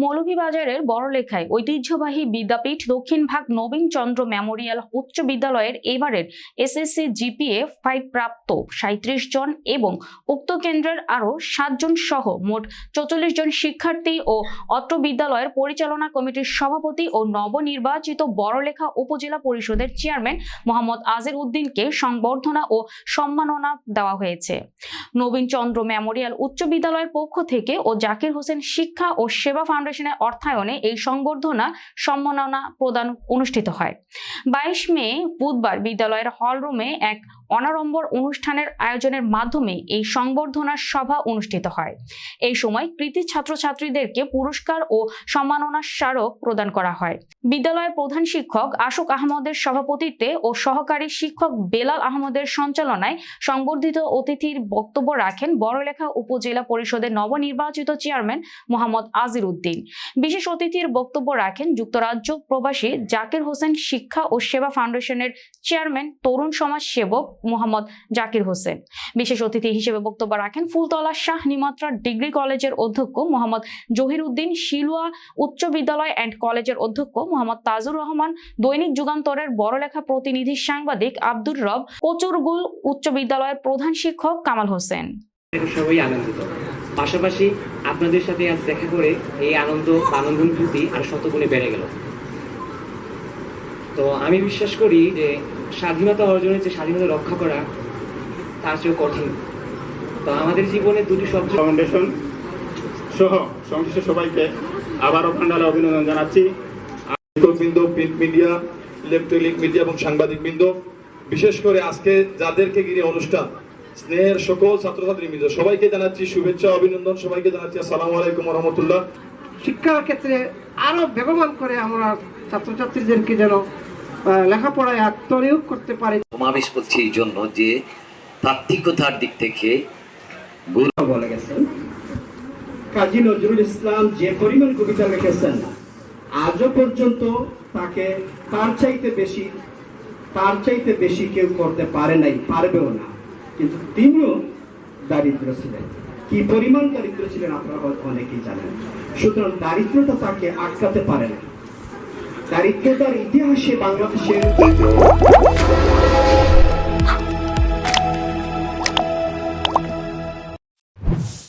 মৌলভীবাজারের বড়লেখায় ঐতিহ্যবাহী বিদ্যাপীঠ দক্ষিণ ভাগ নবীন চন্দ্র মেমোরিয়াল উচ্চ বিদ্যালয়ের এবারের এসএসসি জিপিএ ফাইভ প্রাপ্ত সাঁত্রিশ জন এবং উক্ত কেন্দ্রের আরও সাতজন সহ মোট চৌচল্লিশ জন শিক্ষার্থী ও অত্র বিদ্যালয়ের পরিচালনা কমিটির সভাপতি ও নবনির্বাচিত বড়লেখা উপজেলা পরিষদের চেয়ারম্যান মোহাম্মদ আজির উদ্দিনকে সংবর্ধনা ও সম্মাননা দেওয়া হয়েছে। নবীন চন্দ্র মেমোরিয়াল উচ্চ বিদ্যালয়ের পক্ষ থেকে ও জাকির হোসেন শিক্ষা ও সেবা ফাউন্ডেশনের অর্থায়নে এই সংবর্ধনা সম্মাননা প্রদান অনুষ্ঠিত হয়। বাইশ মে বুধবার বিদ্যালয়ের হলরুমে এক অনাড়ম্বর অনুষ্ঠানের আয়োজনের মাধ্যমে এই সংবর্ধনা সভা অনুষ্ঠিত হয়। এই সময় কৃতি ছাত্রছাত্রীদেরকে পুরস্কার ও সম্মাননা স্মারক প্রদান করা হয়। বিদ্যালয়ের প্রধান শিক্ষক আশুক আহমদের সভাপতিত্বে ও সহকারী শিক্ষক বেলাল আহমদের সঞ্চালনায় সংবর্ধিত অতিথির বক্তব্য রাখেন বড়লেখা উপজেলা পরিষদের নবনির্বাচিত চেয়ারম্যান মোহাম্মদ আজির উদ্দিন। বিশেষ অতিথির বক্তব্য রাখেন যুক্তরাজ্য প্রবাসী জাকির হোসেন শিক্ষা ও সেবা ফাউন্ডেশনের চেয়ারম্যান তরুণ সমাজ সেবক মোহাম্মদ জাকির হোসেন। বিশেষ অতিথি হিসেবে বক্তব্য রাখেন ফুলতলা শাহ নিমাত্রা ডিগ্রি কলেজের অধ্যক্ষ মোহাম্মদ জহির উদ্দিন শিলুয়া উচ্চ বিদ্যালয় অ্যান্ড কলেজের অধ্যক্ষ মোহাম্মদ তাজুর রহমান, দৈনিক যুগান্তরের বড়লেখা প্রতিনিধি সাংবাদিক আব্দুর রব, কচুরগুল উচ্চ বিদ্যালয়ের প্রধান শিক্ষক কামাল হোসেন। সবাই আনন্দিত। পাশাপাশি আপনাদের সাথে আজ দেখা করে এই আনন্দ আনন্দানুভূতি আর শতগুণে বেড়ে গেল। তো আমি বিশ্বাস করি যে স্বাধীনতা অর্জনের যে স্বাধীনতা রক্ষা করা, তার চেয়েও কঠিন। তো আমাদের জীবনে দুটি শব্দ ফাউন্ডেশন সহ সংশ্লিষ্ট সবাইকে আবারও ভান্ডারে অভিনন্দন জানাচ্ছি। বৃন্দ প্রিন্ট মিডিয়া ইলেকট্রনিক মিডিয়া এবং সাংবাদিক বৃন্দ বিশেষ করে আজকে যাদেরকে ঘিরে অনুষ্ঠান, স্নেহের সকল ছাত্রছাত্রী বৃন্দ সবাইকে জানাচ্ছি শুভেচ্ছা, অভিনন্দন, সবাইকে জানাচ্ছি আসসালামু আলাইকুম রহমতুল্লাহ। শিক্ষার ক্ষেত্রে আরও বেগবান করে আমরা ছাত্রছাত্রীদেরকে যেন আহ, লেখাপড়ায় আত্মনিয়োগ করতে পারে। সমাবেশ করছি এই জন্য যে তাত্ত্বিকতার দিক থেকে বলে গেছেন। কাজী নজরুল ইসলাম যে পরিমাণ কবিতা লিখেছেন আজও পর্যন্ত তাকে তার চাইতে বেশি তার চাইতে বেশি কেউ করতে পারে নাই পারবেও না। কিন্তু তিনিও দারিদ্র ছিলেন কি পরিমাণ দারিদ্র ছিলেন আপনারা হয়তো অনেকেই জানেন। সুতরাং দারিদ্রতা তাকে আটকাতে পারে না। দারিদ্রতার ইতিহাসে বাংলাদেশের